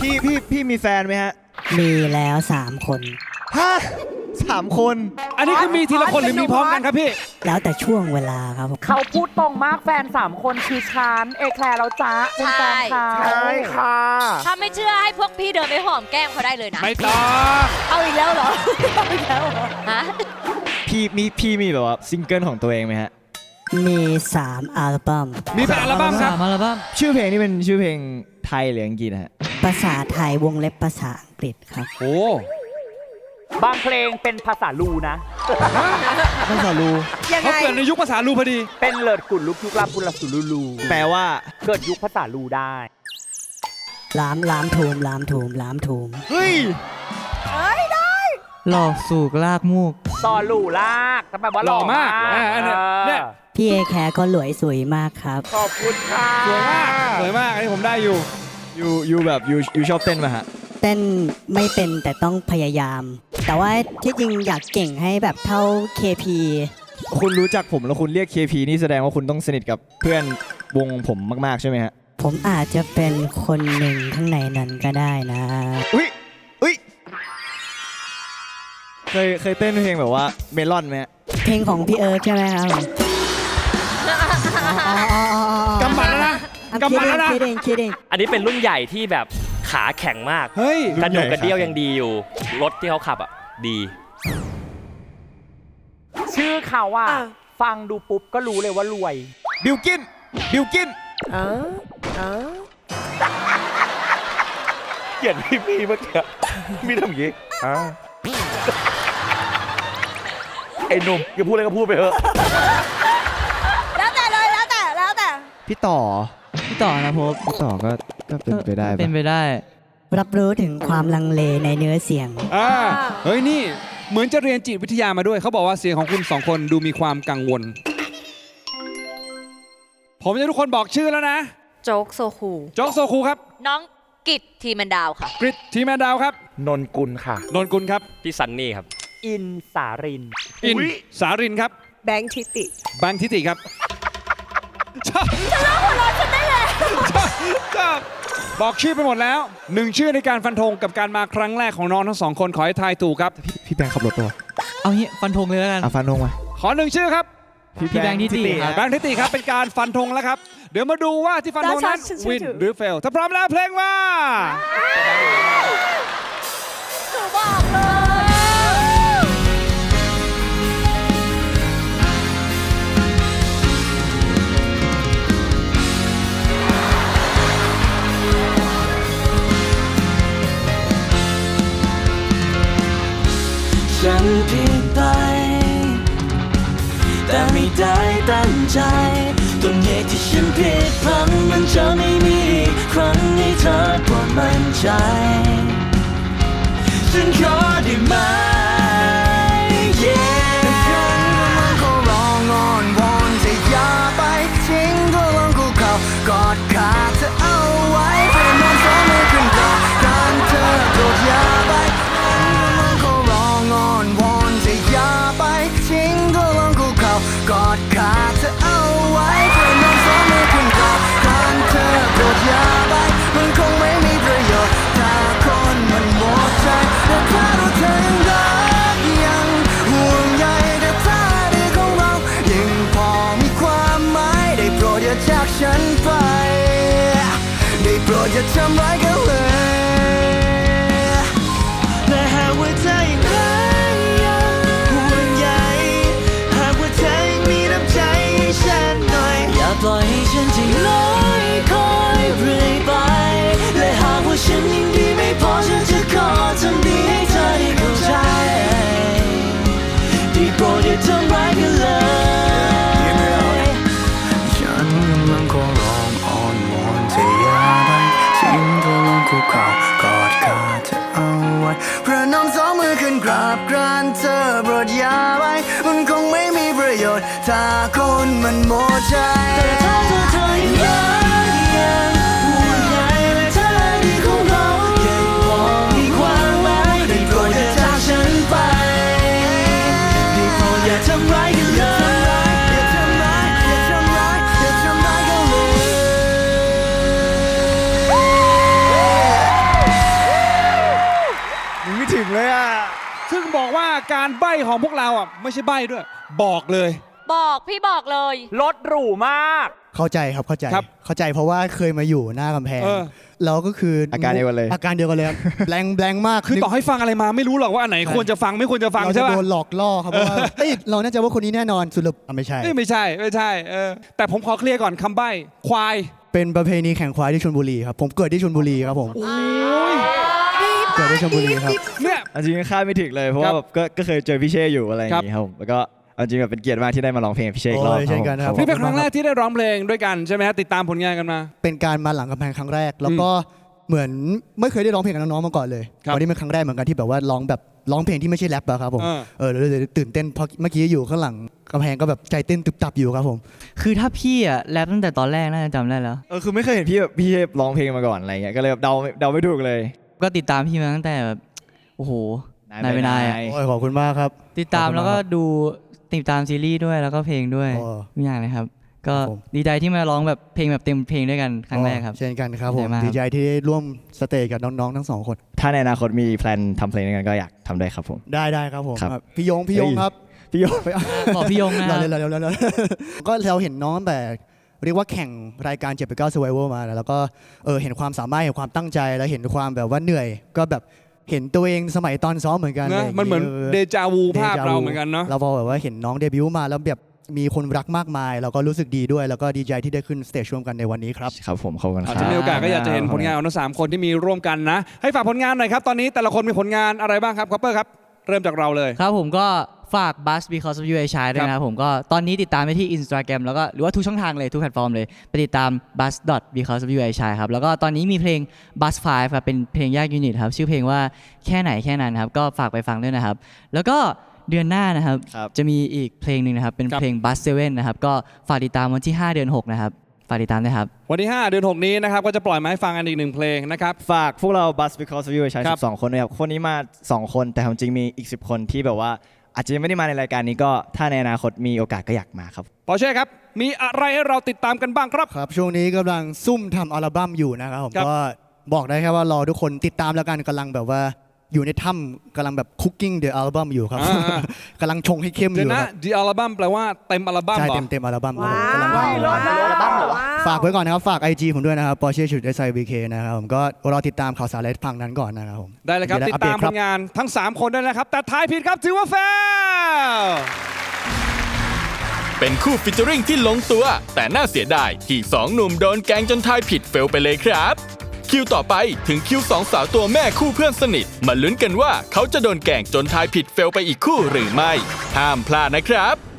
พี่พี่พี่มีแฟนไหมฮะมีแล้วสามคน ฮะสามคน อันนี้คือมีทีละคนหรือมีพร้อมกันครับพี่ แล้วแต่ช่วงเวลาครับผมเขาพูดตรงมากแฟนสามคนคือชานเอแคลร์แล้วจ้าคุณแฟนเขาใช่ค่ะ ถ้าไม่เชื่อให้พวกพี่เดินไปหอมแก้มเขาได้เลยนะ ไม่ต้อง เอาอีกแล้วเหรอเอาอีกแล้วเหรอฮะพี่มีพี่มีแบบว่าซิงเกิลของตัวเองไหมฮะ มีสามอัลบั้มมีเป็นอัลบั้มครับมาแล้วบ้างชื่อเพลงนี่เป็นชื่อเพลงไทยหรืออังกฤษนะฮะ ภาษาไทยวงเล็บภาษาอังกฤษครับ โอ้บางเพลงเป็นภาษาลูนะ ภาษาลูเขาเกิดในยุคภาษาลูพอดี เป็นเลิศกุลลุกยุคลาบุลสุลูลูแปลว่า เกิดยุคภาษาลูได้ ล้ามล้ามทูมล้ามทูมล้ามทูมเฮ้ย หลอกสู่ลากมูกซอลูลากทำไมว่าหล่อหล่อมามากกอ่าอันเนี้ยเนี่ย พี่เอแคร์ก็หลวยสวยมากครับ ขอบคุณค่ะสวยมาก สวยมาก อันนี้ผมได้อยู่ ยูยูแบบยูยูชอบเต้นมาฮะ เต้นไม่เป็นแต่ต้องพยายาม แต่ว่าที่จริงอยากเก่งให้แบบเท่า KP คุณรู้จักผมแล้วคุณเรียก KP นี่แสดงว่าคุณต้องสนิทกับเพื่อนวงผมมากๆใช่ไหมฮะ ผมอาจจะเป็นคนหนึ่งข้างในนั้นก็ได้นะ อุ้ยอุ้ยเคยเคยเต้นเพลงแบบว่าเมลอนไหมฮะเพลงของพี่เอิร์ธใช่ไหมครับผมกำหมัด แล้วนะกำหมัดแล้วนะคิดเองคิดเองอันนี้เป็นรุ่นใหญ่ที่แบบขาแข็งมากเฮ้ย กระดูกกระเดี่ยวยังดีอยู่ รถที่เขาขับอะดี ชื่อเขาว่าฟังดูปุ๊บก็รู้เลยว่ารวย บิลกิน บิลกินเกลียดพี่พี่เมื่อกี้มีทำอย่างนี้อ่าไอ้หนุ่มอย่าพูดอะไรก็พูดไปเถอะแล้วแต่เลยแล้วแต่แล้วแต่พี่ต่อ พี่ต่อนะพบพี่ต่อก็ก็เป็นไปได้เป็นปะไปได้รับรู้ถึงความลังเลในเนื้อเสียง อ่าเฮ้ยนี่เหมือนจะเรียนจิตวิทยามาด้วย เขาบอกว่าเสียงของคุณสองคนดูมีความกังวล ผมจะให้ทุกคนบอกชื่อแล้วนะ โจ๊กโซคู โจ๊กโซคูครับน้องกิตทีแมนดาวค่ะ กริดทีแมนดาวครับนนกุลค่ะ นนกุลครับ พี่ซันนี่ครับ อินสาริน อินสารินครับแบงค์ทิติบางทิติครับชอ บชอบหัวเราะฉันได้เลยชอบบอกชื่อไปหมดแล้วหนึ่งชื่อในการฟันธงกับการมาครั้งแรกของน้องทั้งสองคนขอให้ทายถูกครับ พี่พี่แบงค์ขับรถตัวเอางี้ฟันธงเลยแล้วกัน อะฟันลงมา ขอหนึ่งชื่อครับพี่แบงค์ทิติครับ แบงค์ทิติครับเป็นการฟันธงแล้วครับ เดี๋ยวมาดูว่าที่ฟันธงนั้นแล้วฉันฉันวินถือหรือเฟลถ้าพร้อมแล้วเพลงมา ฉันผิดไป แต่ไม่ได้ตั้งใจตรงนี้ที่ฉันผิดพลังมันจะไม่มีอีกครั้งให้เธอโปรดมั่นใจ ฉันขอได้ไหม คนมันหมดใจแต่ถ้าเธออยังยังห่วงใยและเธอดีของเรายังมองมีความหมายด้โปรดอย่าจากฉันไปด้โปรดอย่าทำร้ายกันเลยถึงเลยอะ ซึ่งบอกว่าการใบ้ของพวกเราอะ ไม่ใช่ใบ้ด้วย บอกเลย บอกพี่บอกเลย รถหรูมาก เข้าใจครับเข้าใจ ครับเข้าใจเพราะว่าเคยมาอยู่หน้ากำแพงเออ แล้วก็คืออาอาการเดียวกันเลย อาการเดียวกันเลยครับแบงแบงมากคือต่อให้ฟังอะไรมาไม่รู้หรอกว่าอันไหนควรจะฟังไม่ควรจะฟังเราใช่จะป่ะโดนหลอกล่อครับเพราะว่าเอ้ยเราน่าจะว่าคนนี้แน่นอนสรุปอะไม่ใช่ เอ้ยไม่ใช่ไม่ใช่เออแต่ผมขอเคลียร์ก่อนคำใบ้ควายเป็นประเพณีแข่งควายที่ชลบุรีครับผมเกิดที่ชลบุรีครับผมเกิดที่ชลบุรีครับ เนี่ยเอาจริงๆคาดไม่ถึงเลยเพราะครัว่าบแบบก็ก็เคยเจอพี่เช่อยู่อะไรอย่าครับงงี้ครับผมแล้วก็ เอาจริงแบบเป็นเกียรติมากที่ได้มาร้องเพลงกับพี่เช่อีกรอบโอ้ยเช่นกันนะครับ นี่เป็นครั้งแรกที่ได้ร้องเพลงด้วยกันใช่ไหมฮะติดตามผลงานกันมา เป็นการมาหลังกำแพงครั้งแรก แล้วก็เหมือนไม่เคยได้ร้องเพลงกับน้องๆมาก่อนเลยครับวันนี้เป็นครั้งแรกเหมือนกันที่แบบว่าร้องแบบร้องเพลงที่ไม่ใช่แรปอะครับผมเออเออแล้วเลยตื่นเต้นเพราะเมื่อกี้อยู่ข้างหลังกำแพงก็แบบใจเต้นตุบตับอยู่ครับผม คือถ้าพี่อะแรปตั้งแต่ตอนแรกน่าจะจำได้แล้ว เออคือไม่เคยเห็นพี่แบบพี่เช่ร้องเพลงมาก่อนอะไรเงี้ยก็เลยแบบเดาเดาไม่ถูกเลยก็ติดตามพี่มาตั้งแต่แบบโอ้โห นายนายไปไปนายนาอะยโอ้ยขอบคุณมากครับ ติดตามขอบคุณแล้วก็มากครับดู ติดตามซีรีส์ด้วยแล้วก็เพลงด้วยโอ้ทุกอย่างเลยครับ ก็ครับผม ดีใจที่มาร้องแบบเพลงแบบเต็มเพลงด้วยกันครั้งแรกครับ เช่นกันครับผมดีใจมาก ดีใจที่ได้ร่วมสเตจกับน้องๆทั้งสองคน ถ้าในอนาคตมีแพลนทำเพลงด้วยกันก็อยากทำด้วยครับผม ได้ได้ครับผมครับครับพี่ยงพี่ยงเฮ้ย ครับพี่โย บอกพี่ยงนะคเรารับ เล่นเราเล่นเราเล่น ก็เราเห็นน้องตั้งแต่เรียกว่าแข่งรายการ7 9 Survival มาแล้วก็เออเห็นความสามารถเห็นความตั้งใจแล้วเห็นความแบบว่าเหนื่อย ก็แบบ เห็นตัวเองสมัยตอนซ้อมเหมือนกันนะอะไรย่างมันเหมือนเดจาวูภาพดจเราเหมือนกันเนาะเราพอแบบว่าเห็นน้องเดบิวต์มาแล้วแบบมีคนรักมากมาย เราก็รู้สึกดีด้วย แล้วก็ดีใจที่ได้ขึ้นสเตจร่วมกันในวันนี้ครับครับผมขอบคุณคอาจรับจะมีโอกาสก็อยากจะเห็นผลงานของทั้งสามคนที่มีร่วมกันนะ ให้ฝากผลงานหน่อยครับ ตอนนี้แต่ละคนมีผลงานอะไรบ้างครับคอปเปอร์ครับ เริ่มจากเราเลย ครับผมก็ฝาก Bus Because of You ไอชายด้วยนะครับผมก็ตอนนี้ติดตามได้ที่ Instagram แล้วก็หรือว่าทุกช่องทางเลยทุกแพลตฟอร์มเลย ไปติดตาม bus because of you ไอชายครับ แล้วก็ตอนนี้มีเพลง bus 5ครับเป็นเพลงแยกยูนิตครับ ชื่อเพลงว่าแค่ไหนแค่นั้นครับ ก็ฝากไปฟังด้วยนะครับ แล้วก็เดือนหน้านะครับ ครับ จะมีอีกเพลงหนึ่งนะครับ เป็นครับ เพลง bus 7นะครับ ก็ฝากติดตามวันที่ 5 เดือน 6 นะครับ ฝากติดตามด้วยครับ วันที่ 5 เดือน 6 นี้นะครับก็จะปล่อยมาให้ฟังกันอีกหนึ่งเพลงนะครับ ฝากพวกเรา Bus Because of You ใช้ครับ 12 คนด้วยครับคนนี้มา 2 คนแต่ความจริงมีอีก 10 คนที่แบบว่า อาจจะยังไม่ได้มาในรายการนี้ก็ถ้าในอนาคตมีโอกาสก็อยากมาครับปอเช่ครับ มีอะไรให้เราติดตามกันบ้างครับ ครับช่วงนี้กำลังซุ่มทำอัลบั้มอยู่นะครับผมครับ ก็บอกได้แค่ว่ารอทุกคนติดตามแล้วกันกำลังแบบว่า อยู่ในถ้ำกำลังแบบคุกกิ้งเดอะอัลบั้มอยู่ครับอ่า กำลังชงให้เข้มอเดี๋ยวยู่นะครับดีอัลบั้มแปลว่าเต็มอัลบั้มใช่เหรอ เต็มเต็มๆอัลบั้มครับว้าผมกำลังวทำอยู่รถนะอัลบั้มเหรอฝากไว้ก่อนนะครับ ฝาก IG ผมด้วยนะครับ Porsche ชุด SIVK นะครับผมก็รอติดตามข่าวสารและฟังนั้นก่อนนะครับผมได้เลยครับดี๋วติดอัปเตามผลงานทั้ง 3 คนได้นะครับ แต่ท้ายผิดครับถือว่าแฟลเป็นคู่ฟิชเจอริงที่ลงตัว แต่น่าเสียดายที่สองหนุ่มโดนแกล้งจนทายผิดเฟลไปเลยครับ คิวต่อไปถึงคิวสองสาวตัวแม่คู่เพื่อนสนิท มาลุ้นกันว่าเขาจะโดนแก่งจนทายผิดเฟลไปอีกคู่หรือไม่ ห้ามพลาดนะครับ